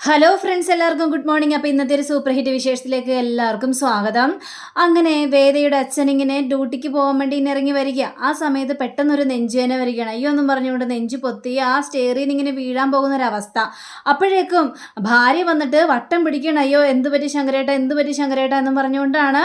Hello friends എല്ലാവർക്കും good morning അപ്പോൾ ഇന്നത്തെ ഒരു സൂപ്പർ ഹിറ്റ് വിശേഷത്തിലേക്ക് എല്ലാവർക്കും സ്വാഗതം. അങ്ങനെ വേദയുടെ അച്ഛൻ ഇങ്ങനെ ഡ്യൂട്ടിക്ക് പോകാൻ വേണ്ടി ഇങ്ങനെ ഇറങ്ങി വരിക. ആ സമയത്ത് പെട്ടെന്നൊരു നെഞ്ചുവേന വരികയാണ്. അയ്യോ ഒന്നും പറഞ്ഞുകൊണ്ട് നെഞ്ചു പൊത്തി ആ സ്റ്റേറിൽ നിന്ന് ഇങ്ങനെ വീഴാൻ പോകുന്ന ഒരു അവസ്ഥ അപ്പോഴേക്കും ഭാര്യ വന്നിട്ട് വട്ടം പിടിക്കണം അയ്യോ എന്ത് പറ്റി ശങ്കരേട്ട? എന്ത് പറ്റി ശങ്കരേട്ട? എന്നും പറഞ്ഞുകൊണ്ടാണ്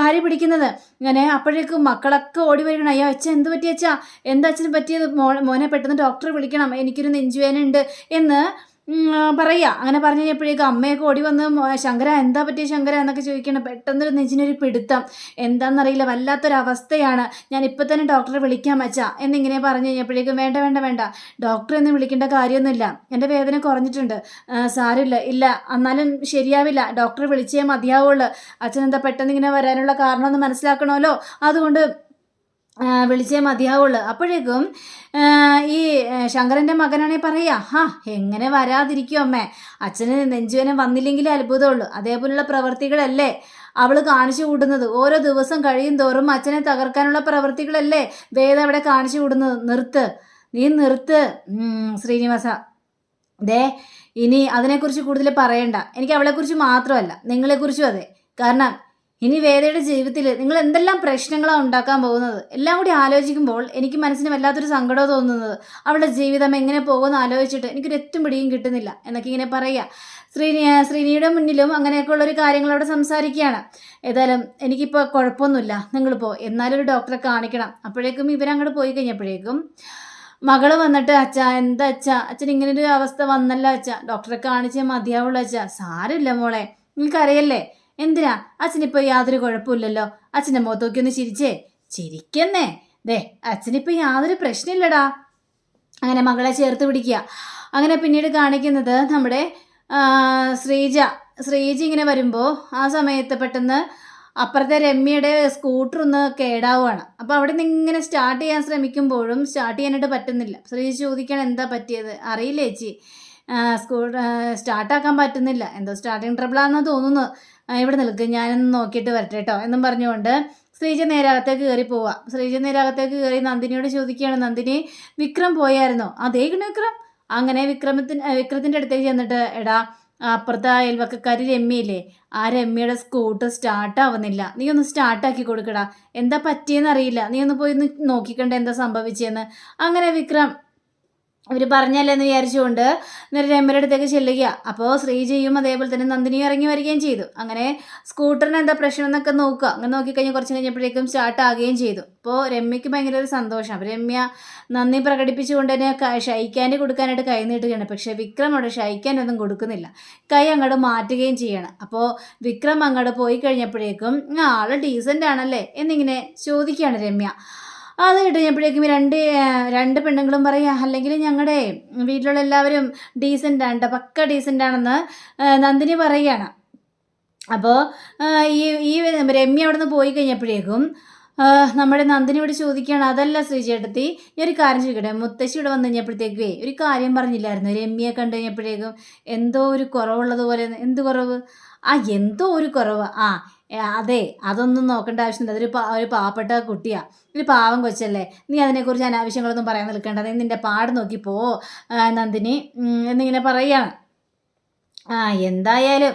ഭാര്യ പിടിക്കുന്നത്. അങ്ങനെ അപ്പോഴേക്കും മക്കളൊക്കെ ഓടി വരികയാണ്. അയ്യോ അച്ഛൻ എന്ത് പറ്റി അച്ഛാ? എന്താ അച്ഛന് പറ്റിയത്? മോനെ പെട്ടെന്ന് ഡോക്ടറെ വിളിക്കണം. എനിക്കൊരു നെഞ്ചുവേന ഉണ്ട് എന്ന് ഉം, ആ, പറയാ. അങ്ങനെ പറഞ്ഞു കഴിഞ്ഞപ്പോഴേക്കും അമ്മയൊക്കെ ഓടി വന്ന് ശങ്കര എന്താ പറ്റിയ ശങ്കര? എന്നൊക്കെ ചോദിക്കണം പെട്ടെന്നൊരു നെഞ്ചിനൊരു പിടുത്തം. എന്താണെന്നറിയില്ല വല്ലാത്തൊരവസ്ഥയാണ്. ഞാൻ ഇപ്പം തന്നെ ഡോക്ടറെ വിളിക്കാൻ വച്ചാ എന്നിങ്ങനെ പറഞ്ഞു കഴിഞ്ഞപ്പോഴേക്കും വേണ്ട വേണ്ട വേണ്ട. ഡോക്ടറെ ഒന്നും വിളിക്കേണ്ട കാര്യമൊന്നുമില്ല. എന്റെ വേദന കുറഞ്ഞിട്ടുണ്ട്. സാരില്ല ഇല്ല. എന്നാലും ശരിയാവില്ല. ഡോക്ടറെ വിളിച്ചേ മതിയാവുള്ളൂ. അച്ഛൻ എന്താ പെട്ടെന്ന് ഇങ്ങനെ വരാനുള്ള കാരണം ഒന്ന് മനസ്സിലാക്കണമല്ലോ. അതുകൊണ്ട് വിളിച്ചേ മതിയാവുള്ളൂ. അപ്പോഴേക്കും ഈ ശങ്കരന്റെ മകനാണെങ്കിൽ പറയാ ഹാ എങ്ങനെ വരാതിരിക്കും അമ്മേ? അച്ഛന് നെഞ്ചുവേനം വന്നില്ലെങ്കിലേ അത്ഭുതമുള്ളൂ. അതേപോലുള്ള പ്രവർത്തികളല്ലേ അവൾ കാണിച്ചു കൂടുന്നത്? ഓരോ ദിവസം കഴിയും തോറും അച്ഛനെ തകർക്കാനുള്ള പ്രവർത്തികളല്ലേ വേദ അവിടെ കാണിച്ചു കൂടുന്നത്? നിർത്ത്. നീ നിർത്ത് ശ്രീനിവാസ. ദേ ഇനി അതിനെക്കുറിച്ച് കൂടുതൽ പറയണ്ട. എനിക്ക് അവളെക്കുറിച്ച് മാത്രമല്ല നിങ്ങളെക്കുറിച്ചും അതെ. കാരണം ഇനി വേദയുടെ ജീവിതത്തിൽ നിങ്ങൾ എന്തെല്ലാം പ്രശ്നങ്ങളാണ് ഉണ്ടാക്കാൻ പോകുന്നത്? എല്ലാം കൂടി ആലോചിക്കുമ്പോൾ എനിക്ക് മനസ്സിന് വല്ലാത്തൊരു സങ്കടം തോന്നുന്നത്. അവളുടെ ജീവിതം എങ്ങനെ പോകുമെന്ന് ആലോചിച്ചിട്ട് എനിക്കൊരു ഏറ്റവും പിടിയും കിട്ടുന്നില്ല. എന്നൊക്കെ ഇങ്ങനെ പറയുക. ശ്രീനി ശ്രീനിയുടെ മുന്നിലും അങ്ങനെയൊക്കെ ഉള്ളൊരു കാര്യങ്ങൾ അവിടെ സംസാരിക്കുകയാണ്. ഏതായാലും എനിക്കിപ്പോൾ കുഴപ്പമൊന്നുമില്ല. നിങ്ങളിപ്പോൾ എന്നാലും ഒരു ഡോക്ടറെ കാണിക്കണം. അപ്പോഴേക്കും ഇവരങ്ങോട്ട് പോയി കഴിഞ്ഞപ്പോഴേക്കും മകൾ വന്നിട്ട് അച്ഛ എന്താ അച്ഛ? അച്ഛൻ ഇങ്ങനൊരു അവസ്ഥ വന്നല്ല അച്ഛ. ഡോക്ടറെ കാണിച്ചേ മതിയാവുള്ളൂ അച്ഛ. സാരമില്ല മോളെ. നിങ്ങൾക്കറിയല്ലേ? എന്തിനാ? അച്ഛനിപ്പോൾ യാതൊരു കുഴപ്പമില്ലല്ലോ. അച്ഛന്റെ മുഖത്ത് ഒന്ന് ചിരിച്ചേ. ചിരിക്കുന്നേ. ദേ അച്ഛനിപ്പോൾ യാതൊരു പ്രശ്നമില്ലടാ. അങ്ങനെ മകളെ ചേർത്ത് പിടിക്കുക. അങ്ങനെ പിന്നീട് കാണിക്കുന്നത് നമ്മുടെ ശ്രീജ. ശ്രീജ ഇങ്ങനെ വരുമ്പോൾ ആ സമയത്ത് പെട്ടെന്ന് അപ്പുറത്തെ രമ്യയുടെ സ്കൂട്ടർ ഒന്ന് കേടാവുകയാണ്. അപ്പോൾ അവിടെ നിന്ന് ഇങ്ങനെ സ്റ്റാർട്ട് ചെയ്യാൻ ശ്രമിക്കുമ്പോഴും സ്റ്റാർട്ട് ചെയ്യാനായിട്ട് പറ്റുന്നില്ല. ശ്രീജ ചോദിക്കണം എന്താ പറ്റിയത്? അറിയില്ല ചേച്ചി സ്കൂ സ്റ്റാർട്ടാക്കാൻ പറ്റുന്നില്ല. എന്തോ സ്റ്റാർട്ടിങ് ട്രബിളാണെന്ന് തോന്നുന്നു. ഇവിടെ നിൽക്ക് ഞാനൊന്ന് നോക്കിയിട്ട് വരട്ടെ കേട്ടോ എന്നും പറഞ്ഞുകൊണ്ട് ശ്രീജ നേരകത്തേക്ക് കയറി പോവുക ശ്രീജ നേരകത്തേക്ക് കയറി നന്ദിനിയോട് ചോദിക്കുകയാണ് നന്ദിനി വിക്രം പോയായിരുന്നോ? അതേ വിക്രം. അങ്ങനെ വിക്രമത്തിന് വിക്രത്തിന്റെ അടുത്തേക്ക് ചെന്നിട്ട് എടാ അപ്പുറത്തെ ആ അയൽവക്കക്കാരി രമ്യയില്ലേ? ആ രമ്യയുടെ സ്കൂട്ടർ സ്റ്റാർട്ട് ആവുന്നില്ല. നീ ഒന്ന് സ്റ്റാർട്ടാക്കി കൊടുക്കടാ. എന്താ പറ്റിയെന്ന് അറിയില്ല. നീ ഒന്ന് പോയി ഒന്ന് നോക്കിക്കണ്ട എന്താ സംഭവിച്ചതെന്ന് അങ്ങനെ വിക്രം അവർ പറഞ്ഞല്ലെന്ന് വിചാരിച്ചുകൊണ്ട് നേരെ രമ്യയുടെ അടുത്തേക്ക് ചെല്ലുക അപ്പോൾ ശ്രീജയും അതേപോലെ തന്നെ നന്ദിനിയും ഇറങ്ങി വരികയും ചെയ്തു. അങ്ങനെ സ്കൂട്ടറിന് എന്താ പ്രശ്നം എന്നൊക്കെ നോക്കുക. അങ്ങനെ നോക്കിക്കഴിഞ്ഞ് കുറച്ച് കഴിഞ്ഞപ്പോഴേക്കും സ്റ്റാർട്ട് ആകുകയും ചെയ്തു. അപ്പോൾ രമ്യയ്ക്ക് ഭയങ്കര ഒരു സന്തോഷം. അപ്പോൾ രമ്യ നന്ദി പ്രകടിപ്പിച്ചുകൊണ്ട് തന്നെ ഷൈക്കാന്റെ കൊടുക്കാനായിട്ട് കൈ നീട്ടുകയാണ്. പക്ഷേ വിക്രം അവിടെ ഷൈക്കാനൊന്നും കൊടുക്കുന്നില്ല. കൈ അങ്ങോട്ട് മാറ്റുകയും ചെയ്യണം. അപ്പോൾ വിക്രം അങ്ങോട്ട് പോയി കഴിഞ്ഞപ്പോഴേക്കും ആൾ ഡീസന്റ് ആണല്ലേ? എന്നിങ്ങനെ ചോദിക്കുകയാണ് രമ്യ. അത് കഴിഞ്ഞപ്പോഴേക്കും രണ്ട് രണ്ട് പെണ്ണുങ്ങളും പറയാ അല്ലെങ്കിൽ ഞങ്ങളുടെ വീട്ടിലുള്ള എല്ലാവരും ഡീസന്റ് ആണ് പക്ക ഡീസന്റ് ആണെന്ന് നന്ദിനി പറയുകയാണ് അപ്പോൾ ഈ ഈ രമ്യ അവിടെ നിന്ന് പോയി കഴിഞ്ഞപ്പോഴേക്കും നമ്മുടെ നന്ദിനിയോട് ചോദിക്കുകയാണ് അതല്ല ശ്രീചേട്ടത്തി ഞാൻ ഒരു കാര്യം ചോദിക്കട്ടെ മുത്തശ്ശി ഇവിടെ വന്നു കഴിഞ്ഞപ്പോഴത്തേക്കുവേ ഒരു കാര്യം പറഞ്ഞില്ലായിരുന്നു? രമ്യയെ കണ്ടു കഴിഞ്ഞപ്പോഴേക്കും എന്തോ ഒരു കുറവുള്ളതുപോലെ എന്ത് കുറവ്? ആ എന്തോ ഒരു കുറവ്. ആ അതെ അതൊന്നും നോക്കേണ്ട ആവശ്യമില്ല. അതൊരു ഒരു പാവപ്പെട്ട കുട്ടിയാ. ഒരു പാവം കൊച്ചല്ലേ. നീ അതിനെക്കുറിച്ച് അനാവശ്യങ്ങളൊന്നും പറയാൻ നിൽക്കേണ്ട. നീ നിന്റെ പാട് നോക്കി പോ. നന്ദിനി എന്നിങ്ങനെ പറയുകയാണ്. ആ എന്തായാലും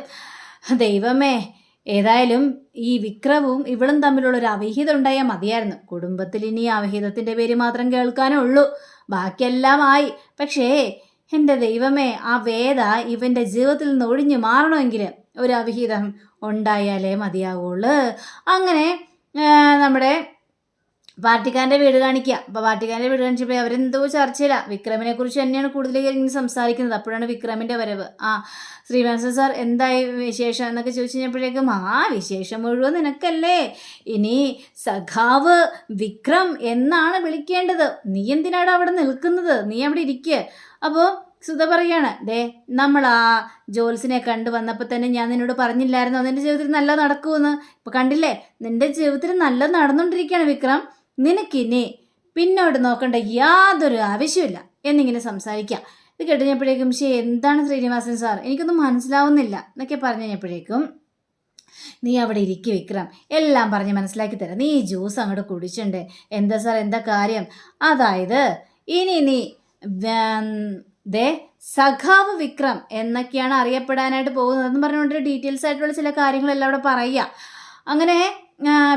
ദൈവമേ ഏതായാലും ഈ വിക്രവും ഇവളും തമ്മിലുള്ള ഒരു അവിഹിതം ഉണ്ടായാൽ മതിയായിരുന്നു. കുടുംബത്തിൽ ഇനി അവിഹിതത്തിന്റെ പേര് മാത്രം കേൾക്കാനേ ഉള്ളൂ. ബാക്കിയെല്ലാം ആയി. പക്ഷേ എന്റെ ദൈവമേ ആ വേദ ഇവന്റെ ജീവിതത്തിൽ നിന്ന് ഒഴിഞ്ഞു മാറണമെങ്കിൽ ഒരു അവിഹിതം ഉണ്ടായാലേ മതിയാവുള്ളൂ. അങ്ങനെ നമ്മുടെ പാർട്ടിക്കാരന്റെ വീട് കാണിക്കുക അപ്പോൾ പാർട്ടിക്കാരന്റെ വീട് കാണിച്ചപ്പോൾ അവരെന്തോ ചർച്ചയില്ല വിക്രമിനെ കുറിച്ച് തന്നെയാണ് കൂടുതൽ ഇങ്ങനെ സംസാരിക്കുന്നത്. അപ്പോഴാണ് വിക്രമിന്റെ വരവ്. ആ ശ്രീവാസൻ സാർ എന്തായി വിശേഷം എന്നൊക്കെ ചോദിച്ചു കഴിഞ്ഞപ്പോഴേക്കും ആ വിശേഷം മുഴുവൻ നിനക്കല്ലേ. ഇനി സഖാവ് വിക്രം എന്നാണ് വിളിക്കേണ്ടത്. നീ എന്തിനാണ് അവിടെ നിൽക്കുന്നത്? നീ അവിടെ ഇരിക്കുക അപ്പോൾ സുധ പറയാണ് ദേ നമ്മൾ ആ ജോൽസിനെ കണ്ടു വന്നപ്പോൾ തന്നെ ഞാൻ നിന്നോട് പറഞ്ഞില്ലായിരുന്നു? നിന്റെ ജീവിതത്തിൽ നല്ല നടക്കുമെന്ന് ഇപ്പൊ കണ്ടില്ലേ? നിന്റെ ജീവിതത്തിൽ നല്ല നടന്നുകൊണ്ടിരിക്കുകയാണ് വിക്രം. നിനക്കിനി പിന്നോട്ട് നോക്കേണ്ട യാതൊരു ആവശ്യമില്ല എന്നിങ്ങനെ സംസാരിക്കാം. ഇത് കേട്ടുകഴിഞ്ഞപ്പോഴേക്കും ശരി എന്താണ് ശ്രീനിവാസൻ സാർ? എനിക്കൊന്നും മനസ്സിലാവുന്നില്ല. എന്നൊക്കെ പറഞ്ഞു കഴിഞ്ഞപ്പോഴേക്കും നീ അവിടെ ഇരിക്കും വിക്രം. എല്ലാം പറഞ്ഞ് മനസ്സിലാക്കി തരാം. നീ ജ്യൂസ് അങ്ങോട്ട് കുടിച്ചിട്ടുണ്ട്. എന്താ സാർ എന്താ കാര്യം? അതായത് ഇനി നീ ദേ സഖാവ് വിക്രം എന്നൊക്കെയാണ് അറിയപ്പെടാനായിട്ട് പോകുന്നത്. എന്ന് പറഞ്ഞുകൊണ്ട് ഡീറ്റെയിൽസ് ആയിട്ടുള്ള ചില കാര്യങ്ങളെല്ലാം അവിടെ പറയുക. അങ്ങനെ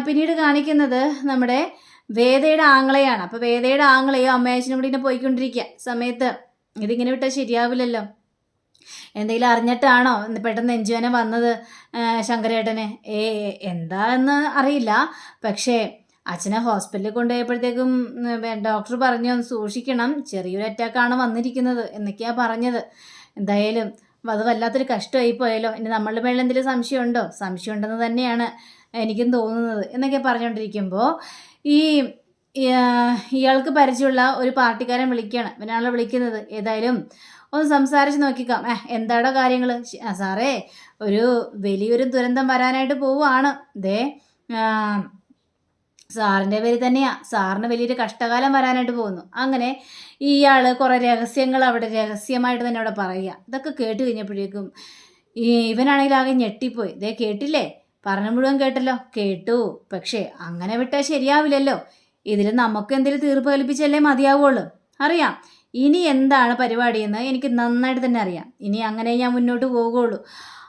പിന്നീട് കാണിക്കുന്നത് നമ്മുടെ വേദയുടെ ആങ്ങളെയാണ്. അപ്പോൾ വേദയുടെ ആങ്ങളെയോ അമ്മയച്ചനും കൂടി ഇങ്ങനെ പോയിക്കൊണ്ടിരിക്കുക സമയത്ത്. ഇതിങ്ങനെ വിട്ടാൽ ശരിയാവില്ലല്ലോ. എന്തെങ്കിലും അറിഞ്ഞിട്ടാണോ പെട്ടെന്ന് നെഞ്ചുവേന വന്നത് ശങ്കരേട്ടനെ? ഏ എന്താന്ന് അറിയില്ല. പക്ഷേ അച്ഛനെ ഹോസ്പിറ്റലിൽ കൊണ്ടുപോയപ്പോഴത്തേക്കും ഡോക്ടർ പറഞ്ഞു സൂക്ഷിക്കണം. ചെറിയൊരു അറ്റാക്കാണ് വന്നിരിക്കുന്നത്. എന്നൊക്കെയാണ് പറഞ്ഞത്. എന്തായാലും അത് വല്ലാത്തൊരു കഷ്ടമായി പോയാലോ ഇനി നമ്മളുടെ മേളിൽ എന്തെങ്കിലും സംശയമുണ്ടോ? സംശയമുണ്ടെന്ന് തന്നെയാണ് എനിക്കും തോന്നുന്നത് എന്നൊക്കെ പറഞ്ഞുകൊണ്ടിരിക്കുമ്പോൾ ഈ ഇയാൾക്ക് പരിചയമുള്ള ഒരു പാർട്ടിക്കാരൻ വിളിക്കുകയാണ് ഇവനാണല്ലോ വിളിക്കുന്നത്. ഏതായാലും ഒന്ന് സംസാരിച്ച് നോക്കിക്കാം. ഏഹ് എന്താടോ കാര്യങ്ങൾ സാറേ ഒരു വലിയൊരു ദുരന്തം വരാനായിട്ട് പോവുകയാണ് ദേ സാറിന്റെ പേര് തന്നെയാ. സാറിന് വലിയൊരു കഷ്ടകാലം വരാനായിട്ട് പോകുന്നു. അങ്ങനെ ഇയാൾ കുറേ രഹസ്യങ്ങൾ അവിടെ രഹസ്യമായിട്ട് തന്നെ അവിടെ പറയുക. ഇതൊക്കെ കേട്ട് കഴിഞ്ഞപ്പോഴേക്കും ഈ ഇവനാണെങ്കിൽ ആകെ ഞെട്ടിപ്പോയി. ഇതേ കേട്ടില്ലേ? പറഞ്ഞ മുഴുവൻ കേട്ടല്ലോ. കേട്ടു. പക്ഷേ അങ്ങനെ വിട്ടാൽ ശരിയാവില്ലല്ലോ. ഇതിൽ നമുക്ക് എന്തെങ്കിലും തീർപ്പ് കൽപ്പിച്ചല്ലേ മതിയാവുള്ളൂ. അറിയാം. ഇനി എന്താണ് പരിപാടിയെന്ന് എനിക്ക് നന്നായിട്ട് തന്നെ അറിയാം. ഇനി അങ്ങനെ ഞാൻ മുന്നോട്ട് പോകുള്ളൂ.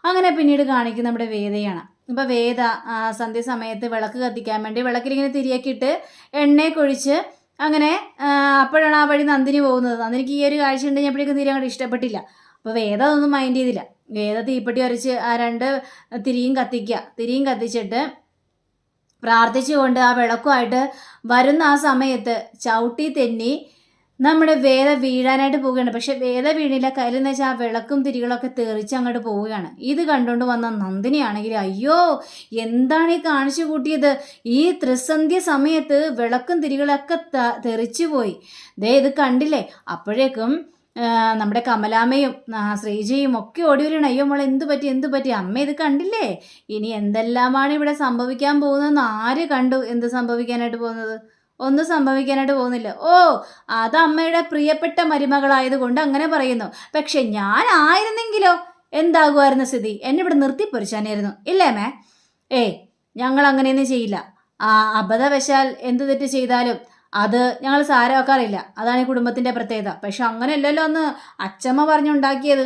അങ്ങനെ പിന്നീട് കാണിക്കുന്ന നമ്മുടെ വേദയാണ്. ഇപ്പോൾ വേദ സന്ധ്യസമയത്ത് വിളക്ക് കത്തിക്കാൻ വേണ്ടി വിളക്കിലിങ്ങനെ തിരിയാക്കിയിട്ട് എണ്ണയൊക്കെ അങ്ങനെ അപ്പോഴാണ് ആ വഴി നന്ദിനി പോകുന്നത്. നന്ദിനിക്ക് ഈ ഒരു കാഴ്ച ഉണ്ടെങ്കിൽ തീരെ അങ്ങോട്ട് ഇഷ്ടപ്പെട്ടില്ല. അപ്പോൾ വേദ അതൊന്നും മൈൻഡ് ചെയ്തില്ല. വേദ തീപ്പെട്ടി വരച്ച് ആ രണ്ട് തിരിയും കത്തിക്കുക തിരിയും കത്തിച്ചിട്ട് പ്രാർത്ഥിച്ചുകൊണ്ട് ആ വിളക്കുമായിട്ട് വരുന്ന ആ സമയത്ത് ചവിട്ടി തെന്നി നമ്മുടെ വേദ വീഴാനായിട്ട് പോവുകയാണ്. പക്ഷെ വേദ വീണില്ല. കയ്യിലെന്ന് വെച്ചാൽ ആ വിളക്കും തിരികളൊക്കെ തെറിച്ച് അങ്ങോട്ട് പോവുകയാണ്. ഇത് കണ്ടുകൊണ്ട് വന്ന നന്ദിനിയാണെങ്കിൽ അയ്യോ എന്താണ് ഈ കാണിച്ചു കൂട്ടിയത്? ഈ ത്രിസന്ധ്യ സമയത്ത് വിളക്കും തിരികളൊക്കെ തെറിച്ച് പോയി. ദേ ഇത് കണ്ടില്ലേ? അപ്പോഴേക്കും നമ്മുടെ കമലാമ്മയും ശ്രീജയും ഒക്കെ ഓടി വരുകയാണ്. അയ്യോ മോളെ എന്ത് പറ്റി? എന്ത് പറ്റി? അമ്മ ഇത് കണ്ടില്ലേ? ഇനി എന്തെല്ലാമാണ് ഇവിടെ സംഭവിക്കാൻ പോകുന്നതെന്ന് ആര് കണ്ടു? എന്ത് സംഭവിക്കാനായിട്ട് പോകുന്നത്? ഒന്നും സംഭവിക്കാനായിട്ട് പോകുന്നില്ല. ഓ അത് അമ്മയുടെ പ്രിയപ്പെട്ട മരുമകളായതുകൊണ്ട് അങ്ങനെ പറയുന്നു. പക്ഷെ ഞാൻ ആയിരുന്നെങ്കിലോ? എന്താകുമായിരുന്നു സ്ഥിതി? എന്നെ ഇവിടെ നിർത്തിപ്പൊരിച്ചാനായിരുന്നു ഇല്ലേ മേ ഏയ് ഞങ്ങൾ അങ്ങനെയൊന്നും ചെയ്യില്ല. ആ അബദ്ധവശാൽ എന്ത് തെറ്റ് ചെയ്താലും അത് ഞങ്ങൾ സാരമാക്കാറില്ല അതാണ് ഈ കുടുംബത്തിന്റെ പ്രത്യേകത. പക്ഷെ അങ്ങനെയല്ലല്ലോ അന്ന് അച്ചമ്മ പറഞ്ഞുണ്ടാക്കിയത്.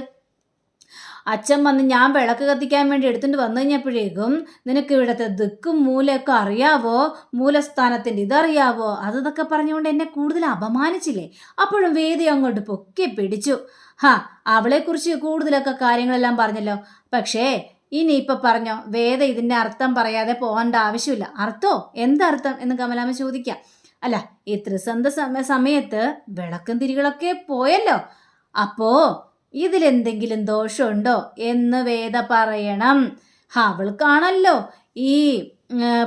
അച്ഛൻ വന്ന് ഞാൻ വിളക്ക് കത്തിക്കാൻ വേണ്ടി എടുത്തുകൊണ്ട് വന്നു കഴിഞ്ഞപ്പോഴേക്കും നിനക്ക് ഇവിടുത്തെ ദിക്കും മൂലയൊക്കെ അറിയാവോ? മൂലസ്ഥാനത്തിന്റെ ഇതറിയാവോ? അതൊക്കെ പറഞ്ഞുകൊണ്ട് എന്നെ കൂടുതൽ അപമാനിച്ചില്ലേ? അപ്പോഴും വേദി അങ്ങോട്ട് പൊക്കി പിടിച്ചു. ഹാ അവളെക്കുറിച്ച് കൂടുതലൊക്കെ കാര്യങ്ങളെല്ലാം പറഞ്ഞല്ലോ. പക്ഷേ ഇനി ഇപ്പൊ പറഞ്ഞോ വേദ ഇതിന്റെ അർത്ഥം പറയാതെ പോകേണ്ട ആവശ്യമില്ല. അർത്ഥോ? എന്തർത്ഥം എന്ന് കമലാമ്മ ചോദിക്കാം. അല്ല ഈ ത്രിസന്ധ സമയ സമയത്ത് വിളക്കും തിരികളൊക്കെ പോയല്ലോ. അപ്പോ ഇതിലെന്തെങ്കിലും ദോഷമുണ്ടോ എന്ന് വേദ പറയണം. അവൾക്കാണല്ലോ ഈ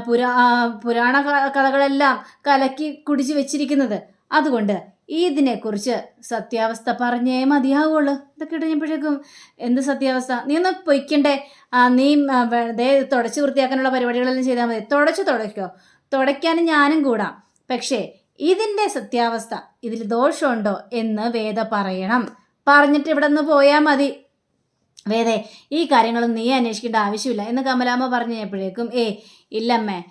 പുരാ പുരാണ കഥകളെല്ലാം കലക്കി കുടിച്ചു വെച്ചിരിക്കുന്നത്. അതുകൊണ്ട് ഇതിനെക്കുറിച്ച് സത്യാവസ്ഥ പറഞ്ഞേ മതിയാവുള്ളൂ. ഇതൊക്കെ ഇടഞ്ഞപ്പോഴേക്കും എന്ത് സത്യാവസ്ഥ? നീ ഒന്ന് പൊയ്ക്കണ്ടേ. നീ ദേ തുടച്ച് വൃത്തിയാക്കാനുള്ള പരിപാടികളെല്ലാം ചെയ്താൽ മതി. തുടച്ച് തുടയ്ക്കോ. തുടയ്ക്കാനും ഞാനും കൂടാം. പക്ഷേ ഇതിന്റെ സത്യാവസ്ഥ ഇതിൽ ദോഷമുണ്ടോ എന്ന് വേദ പറയണം. പറഞ്ഞിട്ട് ഇവിടെ നിന്ന് പോയാൽ മതി. വേദേ ഈ കാര്യങ്ങളും നീ അന്വേഷിക്കേണ്ട ആവശ്യമില്ല. എന്ന് കമലാമ്മ പറഞ്ഞു കഴിഞ്ഞപ്പോഴേക്കും ഏ ഇല്ലമ്മേ.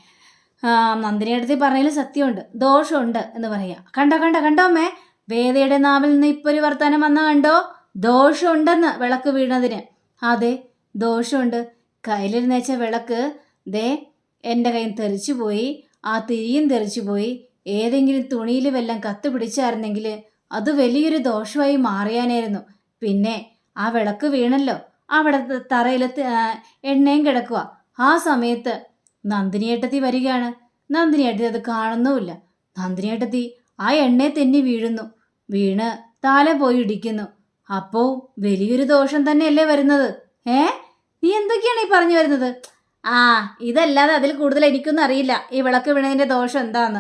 നന്ദിനിയടുത്ത് പറഞ്ഞതിൽ സത്യമുണ്ട്. ദോഷമുണ്ട് എന്ന് പറയാം കണ്ടോ കണ്ടോ കണ്ടോ അമ്മേ? വേദയുടെ നാവിൽ നിന്ന് ഇപ്പോൾ ഒരു വർത്തമാനം വന്ന കണ്ടോ? ദോഷമുണ്ടെന്ന് വിളക്ക് വീണതിന്. അതെ ദോഷമുണ്ട്. കയ്യിലിരുന്ന് വെച്ച വിളക്ക് ദേ എന്റെ കയ്യിൽ തെറിച്ചു പോയി ആ തിരിയും തെറിച്ചു പോയി ഏതെങ്കിലും തുണിയിൽ വല്ലം കത്ത് പിടിച്ചായിരുന്നെങ്കിൽ അത് വലിയൊരു ദോഷമായി മാറിയാനായിരുന്നു. പിന്നെ ആ വിളക്ക് വീണല്ലോ. അവിടെ തറയിൽ എണ്ണയും കിടക്കുക ആ സമയത്ത് നന്ദിനിയേട്ടത്തി വരികയാണ്. നന്ദിനിയേട്ടത്തി അത് കാണുന്നുമില്ല. നന്ദിനിയേട്ടത്തി ആ എണ്ണയെ തെന്നി വീഴുന്നു. വീണ് താല പോയി ഇടിക്കുന്നു. അപ്പോ വലിയൊരു ദോഷം തന്നെയല്ലേ വരുന്നത്? ഏ? നീ എന്തൊക്കെയാണ് ഈ പറഞ്ഞു വരുന്നത്? ആ ഇതല്ലാതെ അതിൽ കൂടുതൽ എനിക്കൊന്നും അറിയില്ല. ഈ വിളക്ക് വീണതിന്റെ ദോഷം എന്താന്ന്.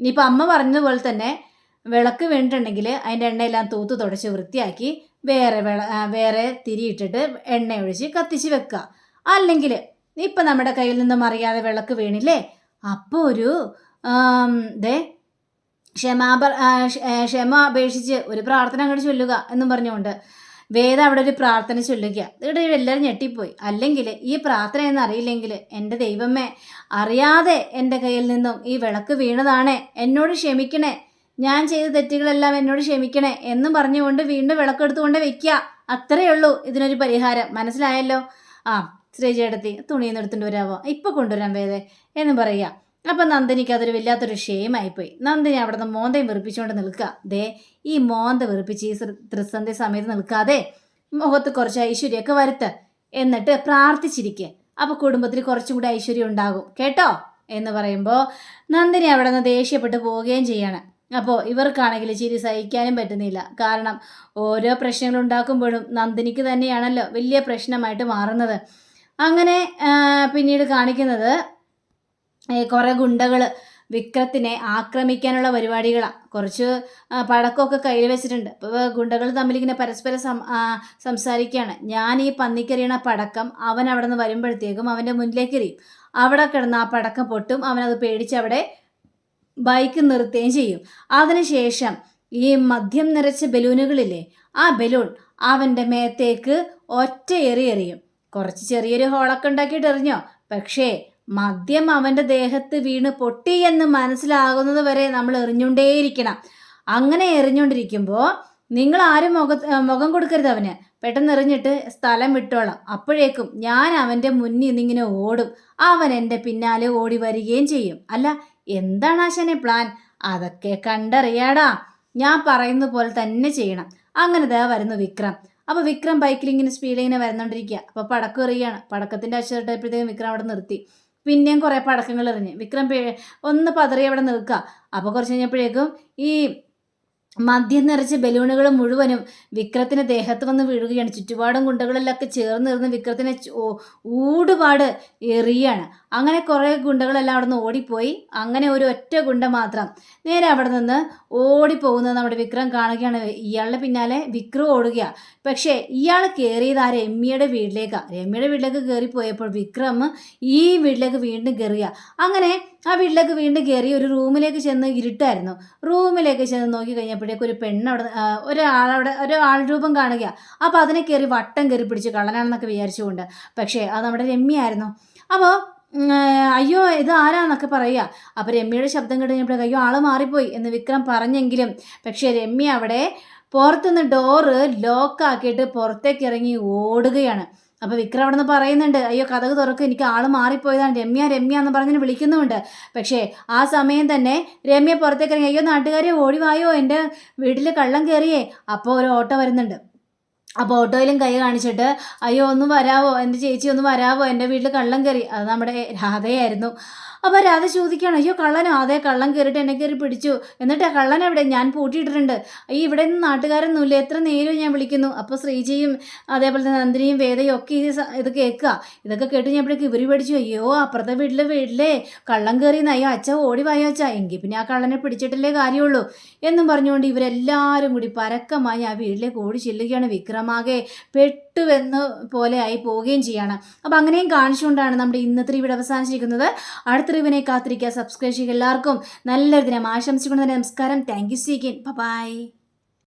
ഇനിയിപ്പോൾ അമ്മ പറഞ്ഞതുപോലെ തന്നെ വിളക്ക് വീണിട്ടുണ്ടെങ്കിൽ അതിന്റെ എണ്ണയെല്ലാം തൂത്ത് തുടച്ച് വൃത്തിയാക്കി വേറെ വിള വേറെ തിരിയിട്ടിട്ട് എണ്ണ ഒഴിച്ച് കത്തിച്ച് വെക്കുക. അല്ലെങ്കിൽ ഇപ്പം നമ്മുടെ കയ്യിൽ നിന്ന് മറിയാതെ വിളക്ക് വീണില്ലേ? അപ്പോൾ ഒരു ദേ ക്ഷമാപ ക്ഷമ അപേക്ഷിച്ച് ഒരു പ്രാർത്ഥന അങ്ങോട്ട് ചൊല്ലുക എന്നും പറഞ്ഞുകൊണ്ട് വേദ അവിടെ ഒരു പ്രാർത്ഥന ചൊല്ലുക. ഇവിടെ എല്ലാവരും ഞെട്ടിപ്പോയി. അല്ലെങ്കിൽ ഈ പ്രാർത്ഥന എന്ന് അറിയില്ലെങ്കിൽ എന്റെ ദൈവമേ അറിയാതെ എന്റെ കയ്യിൽ നിന്നും ഈ വിളക്ക് വീണതാണേ. എന്നോട് ക്ഷമിക്കണേ. ഞാൻ ചെയ്ത തെറ്റുകളെല്ലാം എന്നോട് ക്ഷമിക്കണേ എന്നും പറഞ്ഞുകൊണ്ട് വീണ്ടും വിളക്കെടുത്തുകൊണ്ട് വെക്കുക അത്രയേ ഉള്ളൂ ഇതിനൊരു പരിഹാരം. മനസ്സിലായല്ലോ? ആ ശ്രീചേട്ടത്തി നിന്ന് എടുത്തുകൊണ്ട് വരാവോ? ഇപ്പൊ കൊണ്ടുവരാൻ വേദേ എന്ന് പറയുക. അപ്പം നന്ദിനിക്ക് അതൊരു വല്ലാത്തൊരു ക്ഷേമായിപ്പോയി നന്ദിനി അവിടെ നിന്ന് മോന്തയും വെറുപ്പിച്ചുകൊണ്ട് നിൽക്കുക. ദേ ഈ മോന്ത വെറുപ്പിച്ച് ഈ ത്രിസന്ധി സമയത്ത് നിൽക്കാതെ മുഖത്ത് കുറച്ച് ഐശ്വര്യമൊക്കെ വരുത്ത് എന്നിട്ട് പ്രാർത്ഥിച്ചിരിക്കുക അപ്പോൾ കുടുംബത്തിൽ കുറച്ചും കൂടി ഐശ്വര്യം ഉണ്ടാകും. കേട്ടോ? എന്ന് പറയുമ്പോൾ നന്ദിനി അവിടെ നിന്ന് ദേഷ്യപ്പെട്ട് പോവുകയും ചെയ്യാണ്. അപ്പോൾ ഇവർക്കാണെങ്കിൽ ചിരി സഹിക്കാനും പറ്റുന്നില്ല. കാരണം ഓരോ പ്രശ്നങ്ങൾ ഉണ്ടാക്കുമ്പോഴും നന്ദിനിക്ക് തന്നെയാണല്ലോ വലിയ പ്രശ്നമായിട്ട് മാറുന്നത്. അങ്ങനെ പിന്നീട് കാണിക്കുന്നത് കുറേ ഗുണ്ടകൾ വിക്രത്തിനെ ആക്രമിക്കാനുള്ള പരിപാടികളാണ് കുറച്ച് പഴക്കമൊക്കെ കയ്യിൽ വെച്ചിട്ടുണ്ട്. അപ്പോൾ ഗുണ്ടകൾ തമ്മിൽ ഇങ്ങനെ പരസ്പരം സം സംസാരിക്കുകയാണ് ഞാൻ ഈ പന്നിക്കെറിയണ പടക്കം അവൻ അവിടെ നിന്ന് വരുമ്പോഴത്തേക്കും അവന്റെ മുന്നിലേക്ക് എറിയും. അവിടെ കിടന്ന് ആ പടക്കം പൊട്ടും. അവനത് പേടിച്ച് അവിടെ ബൈക്ക് നിർത്തുകയും ചെയ്യും. അതിനുശേഷം ഈ മദ്യം നിറച്ച ബലൂണുകളില്ലേ ആ ബലൂൺ അവന്റെ മേത്തേക്ക് ഒറ്റ എറി എറിയും. കുറച്ച് ചെറിയൊരു ഹോളൊക്കെ ഉണ്ടാക്കിയിട്ട് എറിഞ്ഞോ? പക്ഷേ മദ്യം അവന്റെ ദേഹത്ത് വീണ് പൊട്ടി എന്ന് മനസ്സിലാകുന്നത് വരെ നമ്മൾ എറിഞ്ഞുകൊണ്ടേയിരിക്കണം. അങ്ങനെ എറിഞ്ഞുകൊണ്ടിരിക്കുമ്പോൾ നിങ്ങൾ ആരും മുഖ മുഖം കൊടുക്കരുത് അവന്. പെട്ടെന്ന് എറിഞ്ഞിട്ട് സ്ഥലം വിട്ടോളാം. അപ്പോഴേക്കും ഞാൻ അവന്റെ മുന്നിൽ നിന്നിങ്ങനെ ഓടും. അവൻ എന്റെ പിന്നാലെ ഓടി വരികയും ചെയ്യും. അല്ല എന്താണ് ആശാനെ പ്ലാൻ അതൊക്കെ കണ്ടറിയാടാ. ഞാൻ പറയുന്ന പോലെ തന്നെ ചെയ്യണം. അങ്ങനെ ദേ വരുന്നു വിക്രം. അപ്പോൾ വിക്രം ബൈക്കിൽ ഇങ്ങനെ സ്പീഡിൽ ഇങ്ങനെ വരുന്നോണ്ടിരിക്കുക അപ്പോൾ പടക്കം പടക്കത്തിന്റെ പടക്കത്തിന്റെ അശ്വരട്ടപ്പോഴത്തേക്കും വിക്രം അവിടെ നിർത്തി. പിന്നെയും കുറേ പടക്കങ്ങൾ എറിഞ്ഞ്. വിക്രം ഒന്ന് പതറി അവിടെ നിൽക്കുക അപ്പോൾ കുറച്ച് കഴിഞ്ഞപ്പോഴേക്കും ഈ മദ്യം നിറച്ച ബലൂണുകൾ മുഴുവനും വിക്രത്തിന്റെ ദേഹത്ത് വന്ന് വീഴുകയാണ്. ചുറ്റുപാടും ഗുണ്ടകളെല്ലാം ചേർന്ന് ഇരുന്ന് വിക്രത്തിനെ ഊടുപാട് എറിയാണ്. അങ്ങനെ കുറേ ഗുണ്ടകളെല്ലാം അവിടെ നിന്ന് ഓടിപ്പോയി. അങ്ങനെ ഒരു ഒറ്റ ഗുണ്ട മാത്രം നേരെ അവിടെ നിന്ന് ഓടിപ്പോകുന്നത് നമ്മുടെ വിക്രം കാണുകയാണ്. ഇയാളുടെ പിന്നാലെ വിക്രം ഓടുകയാണ് പക്ഷേ ഇയാൾ കയറിയത് ആ രമ്യയുടെ വീട്ടിലേക്കാണ് രമ്യയുടെ വീട്ടിലേക്ക് കയറിപ്പോയപ്പോൾ വിക്രം ഈ വീട്ടിലേക്ക് വീണ്ടും കയറുക അങ്ങനെ ആ വീട്ടിലേക്ക് വീണ്ടും കയറി ഒരു റൂമിലേക്ക് ചെന്ന് ഇരുട്ടായിരുന്നു. റൂമിലേക്ക് ചെന്ന് നോക്കി കഴിഞ്ഞപ്പോഴേക്കും ഒരു പെണ്ണ് അവിടെ ഒരാളവിടെ ഒരാൾ രൂപം കാണുക. അപ്പോൾ അതിനെ കയറി വട്ടം കയറി പിടിച്ച് കള്ളനാണെന്നൊക്കെ വിചാരിച്ചുകൊണ്ട്. പക്ഷേ അത് നമ്മുടെ രമ്യായിരുന്നു അപ്പോൾ അയ്യോ ഇത് ആരാന്നൊക്കെ പറയുക. അപ്പോൾ രമ്യയുടെ ശബ്ദം കേട്ട് കഴിഞ്ഞപ്പോഴേക്കും അയ്യോ ആൾ മാറിപ്പോയി എന്ന് വിക്രം പറഞ്ഞെങ്കിലും പക്ഷേ രമ്യ അവിടെ പുറത്തുനിന്ന് ഡോറ് ലോക്കാക്കിയിട്ട് പുറത്തേക്ക് ഇറങ്ങി ഓടുകയാണ്. അപ്പോൾ വിക്രം അവിടെ നിന്ന് പറയുന്നുണ്ട് അയ്യോ കഥക് തുറക്കും എനിക്ക് ആൾ മാറിപ്പോയതാണ്. രമ്യ രമ്യ എന്ന് പറഞ്ഞ് വിളിക്കുന്നുമുണ്ട്. പക്ഷേ ആ സമയം തന്നെ രമ്യ പുറത്തേക്ക് ഇറങ്ങി അയ്യോ നാട്ടുകാരെ ഓടിവായോ എന്റെ വീട്ടിൽ കള്ളം കയറിയേ അപ്പോൾ ഒരു ഓട്ടോ വരുന്നുണ്ട്. അപ്പോൾ ഓട്ടോയിലും കൈ കാണിച്ചിട്ട് അയ്യോ ഒന്ന് വരാവോ എന്റെ ചേച്ചി ഒന്ന് വരാവോ എന്റെ വീട്ടിൽ കള്ളം കയറി അത് നമ്മുടെ രാധയായിരുന്നു. അപ്പോൾ രാധ ചോദിക്കുകയാണ് അയ്യോ കള്ളനോ? അതെ കള്ളൻ കയറിയിട്ട് എന്നെ കയറി പിടിച്ചു. എന്നിട്ട് കള്ളൻ എവിടെ ഞാൻ പൂട്ടിയിട്ടിട്ടുണ്ട്. ഈ ഇവിടെ നിന്ന് നാട്ടുകാരൊന്നുമില്ല എത്ര നേരം ഞാൻ വിളിക്കുന്നു? അപ്പോൾ ശ്രീജയും അതേപോലെ തന്നെ നന്ദിനിയും വേദയും ഒക്കെ ഇത് ഇത് കേൾക്കുക. ഇതൊക്കെ കേട്ട് ഞാൻ കഴിഞ്ഞപ്പോഴേക്ക് ഇവർ പഠിച്ചു അയ്യോ അപ്പുറത്തെ വീട്ടിലെ വീട്ടിലെ കള്ളം കയറിയെന്ന് അയ്യോ അച്ഛ ഓടി വായോ അച്ഛ. എങ്കിൽ പിന്നെ ആ കള്ളനെ പിടിച്ചിട്ടല്ലേ കാര്യമുള്ളൂ. എന്നും പറഞ്ഞുകൊണ്ട് ഇവരെല്ലാവരും കൂടി പരക്കമായി ആ വീട്ടിലേക്ക് ഓടി ചെല്ലുകയാണ് വിക്രമാകെ. പെട്ടുവെന്ന് പോലെ ആയി പോവുകയും ചെയ്യാണ്. അപ്പം അങ്ങനെയും കാണിച്ചുകൊണ്ടാണ് നമ്മുടെ ഇന്നത്തെ ഇവിടെ അവസാനിച്ചിരിക്കുന്നത്. അടുത്ത റിവിനെ കാത്തിരിക്കുക. സബ്സ്ക്രൈബ് ചെയ്യുക എല്ലാവർക്കും. നല്ലൊരു ദിനം. ആശംസിക്കുന്നത് നമസ്കാരം. Thank you സീക്കിൻ by